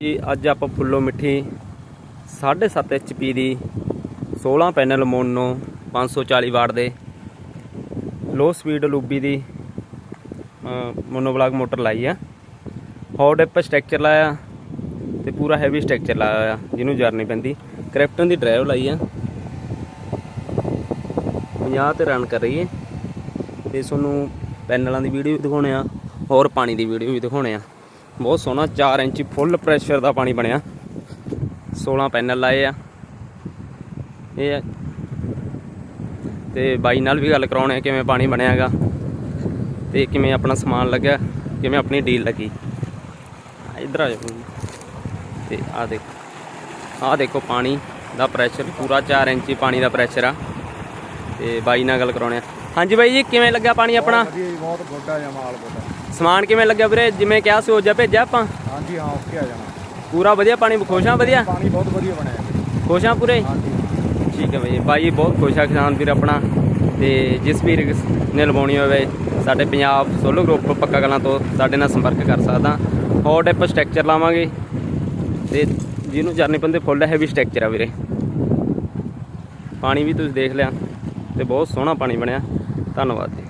ਜੀ, ਅੱਜ ਆਪਾਂ ਫੁੱਲੋ ਮਿੱਠੀ 7.5 HP ਦੀ 16 ਪੈਨਲ ਮੋਨੋ 540 ਵਾਟ ਦੇ ਲੋ ਸਪੀਡ ਲੂਬੀ ਦੀ ਮੋਨੋਬਲਾਕ ਮੋਟਰ ਲਾਈ ਆ। ਹੌਟ ਡਿਪ ਸਟਰਕਚਰ ਲਾਇਆ ਤੇ ਪੂਰਾ ਹੈਵੀ ਸਟਰਕਚਰ ਲਾਇਆ ਹੋਇਆ, ਜਿਹਨੂੰ ਜਰਨੀ ਪੈਂਦੀ। ਕ੍ਰਿਪਟਨ ਦੀ ਡਰਾਈਵ ਲਾਈ ਆ। 50 ਤੇ ਰਨ ਕਰ ਰਹੀ ਹੈ ਤੇ ਤੁਹਾਨੂੰ ਪੈਨਲਾਂ ਦੀ ਵੀਡੀਓ ਵੀ ਦਿਖਾਉਣੇ ਆ, ਹੋਰ ਪਾਣੀ ਦੀ ਵੀਡੀਓ ਵੀ ਦਿਖਾਉਣੇ ਆ। ਬਹੁਤ ਸੋਹਣਾ 4 ਇੰਚੀ ਫੁੱਲ ਪ੍ਰੈਸ਼ਰ ਦਾ ਪਾਣੀ ਬਣਿਆ। 16 ਪੈਨਲ ਲਾਏ ਆ। ਇਹ ਆ। ਤੇ ਬਾਈ ਨਾਲ ਵੀ ਗੱਲ ਕਰਾਉਣੇ ਆ, ਕਿਵੇਂ ਪਾਣੀ ਬਣਿਆਗਾ ਤੇ ਕਿਵੇਂ ਆਪਣਾ ਸਮਾਨ ਲੱਗਿਆ, ਕਿਵੇਂ ਆਪਣੀ ਡੀਲ ਲੱਗੀ। ਇੱਧਰ ਆ ਜਾਓ ਤੇ ਆ ਦੇਖੋ ਆ ਦੇਖੋ ਪਾਣੀ ਦਾ ਪ੍ਰੈਸ਼ਰ ਪੂਰਾ 4 ਇੰਚੀ ਪਾਣੀ ਦਾ ਪ੍ਰੈਸ਼ਰ ਆ। ਤੇ ਬਾਈ ਨਾਲ ਗੱਲ ਕਰਾਉਣੇ ਆ। ਹਾਂਜੀ ਬਾਈ ਜੀ ਕਿਵੇਂ ਲੱਗਾ ਪਾਣੀ ਆਪਣਾ? ਵਧੀਆ ਜੀ ਬਹੁਤ ਗੋਡਾ ਜਾਂ ਮਾਲ ਗੋਡਾ। ਸਮਾਨ ਕਿਵੇਂ ਲੱਗਿਆ ਵੀਰੇ? ਜਿਵੇਂ ਕਿਹਾ ਸੀ ਉਹ ਜਿਹਾ ਭੇਜਿਆ ਆਪਾਂ? ਹਾਂਜੀ ਹਾਂ ਓਕੇ ਆ ਜਾਣਾ। ਪੂਰਾ ਵਧੀਆ ਪਾਣੀ ਖੁਸ਼ ਵਧੀਆ? ਪਾਣੀ ਬਹੁਤ ਵਧੀਆ ਬਣਿਆ ਜੀ। ਖੁਸ਼ ਪੂਰੇ? ਹਾਂਜੀ ਠੀਕ ਹੈ ਬਾਈ ਬਾਈ ਬਹੁਤ ਖੁਸ਼ ਆ ਕਿਸਾਨ ਵੀਰ ਆਪਣਾ। ਤੇ ਜਿਸ ਵੀਰ ਨੇ ਲਵਾਉਣੀ ਹੋਵੇ ਸਾਡੇ ਪੰਜਾਬ ਸੋਲੋ ਗਰੁੱਪ ਪੱਕਾ ਕਲਾਂ ਤੋਂ ਸਾਡੇ ਨਾਲ ਸੰਪਰਕ ਕਰ ਸਕਦਾ। ਹੋਰ ਟਿਪ ਸਟਰਕਚਰ ਲਾਵਾਂਗੇ। ਤੇ ਜਿਹਨੂੰ ਜਰਨੀ ਪੰਦੇ ਫੁੱਲ ਹੈਵੀ ਸਟਰਕਚਰ ਆ ਵੀਰੇ। ਪਾਣੀ ਵੀ ਤੁਸੀਂ ਦੇਖ ਲਿਆ। ਤੇ ਬਹੁਤ ਸੋਹਣਾ ਪਾਣੀ ਬਣਿਆ। ਧੰਨਵਾਦ ਜੀ।